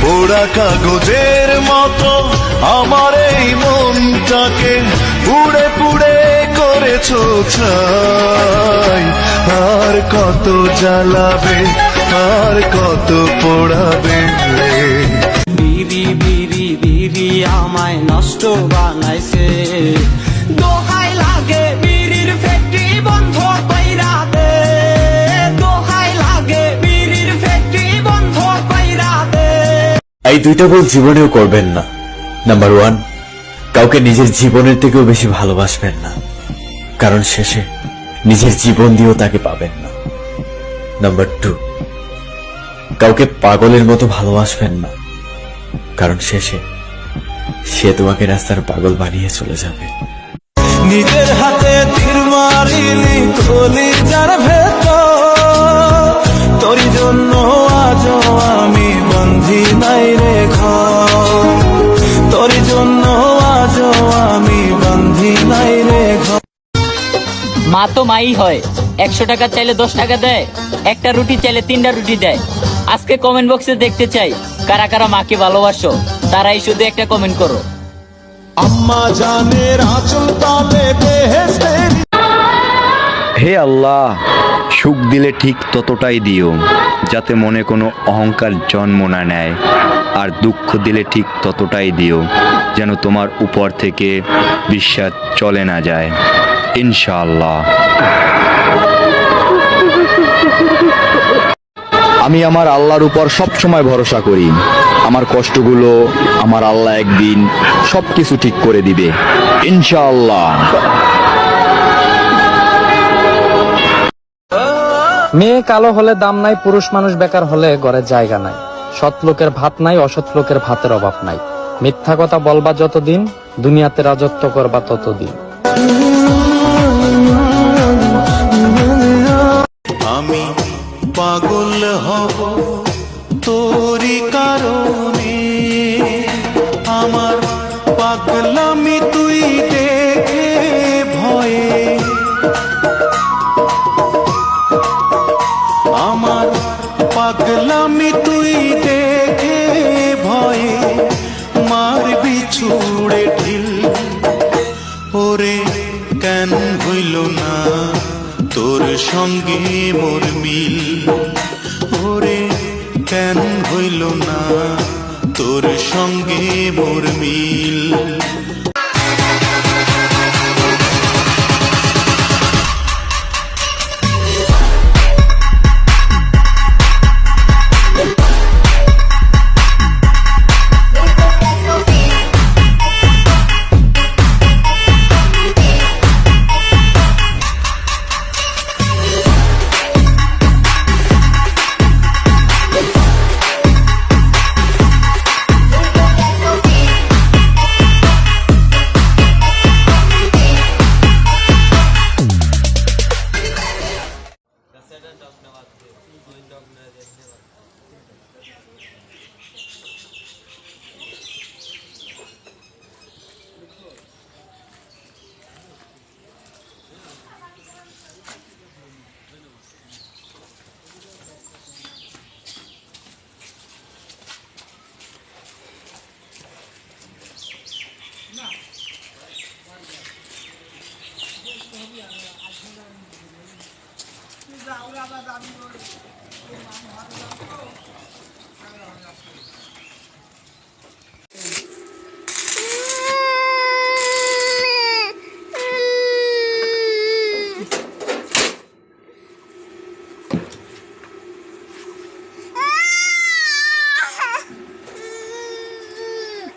পোড়া কাগজের মতো আমার এই মনটাকে পুড়ে পুড়ে করেছ ছাই। আর কত জ্বালাবে, আর কত পোড়াবে বিড়ি বিড়ি বিড়ি আমায় নষ্ট বানাইছে। দোহাই এই দুইটা ভুল জীবনেও করবেন না। নাম্বার ওয়ান কাউকে নিজের জীবনের থেকেও বেশি ভালোবাসবেন না। কারণ শেষে নিজের জীবন দিয়েও তাকে পাবেন না। নাম্বার টু কাউকে পাগলের মতো ভালোবাসবেন না। কারণ শেষে সে তোমাকে রাস্তার পাগল বানিয়ে চলে যাবে। নিজের হাতে তীর মারিলি, কলিজার ভেতর। তোর জন্য আজ মা তো মাই হয়। একশো টাকা চাইলে দশ টাকা দেয় একটা রুটি চাইলে তিনটা রুটি দেয়। আজকে কমেন্ট বক্সে দেখতে চাই কারা কারা মাকে ভালোবাসো তারাই শুধু একটা কমেন্ট করো। আম্মা জানের আঁচল তলে হে আল্লাহ সুখ দিলে ঠিক ততটাই দিও যাতে মনে কোনো অহংকার জন্ম না নেয়। আর দুঃখ দিলে ঠিক ততটাই দিও যেন তোমার উপর থেকে বিশ্বাস চলে না যায়। ইনশাআল্লাহ। আমি আমার আল্লাহর উপর সবসময় ভরসা করি। আমার কষ্টগুলো আমার আল্লাহ একদিন সব কিছু ঠিক করে দিবে। ইনশাআল্লাহ। মেয়ে কালো হলে দাম নাই, পুরুষ মানুষ বেকার হলে ঘরে জায়গা নাই। সৎ লোকের ভাত নাই, অসৎ লোকের ভাতের অভাব নাই। মিথ্যা কথা বলবা যতদিন, দুনিয়াতে রাজত্ব করবা ততদিন। আমি পাগল হব তোরি কারণে সঙ্গে মোর মিল। ওরে কেন হইল না তোর সঙ্গে মোর মিল?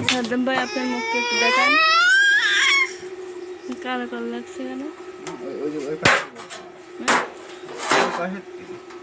সাদ্দাম ভাই আপনার মুখকে একটু দেখান কালো কালো লাগছে কেন arreter.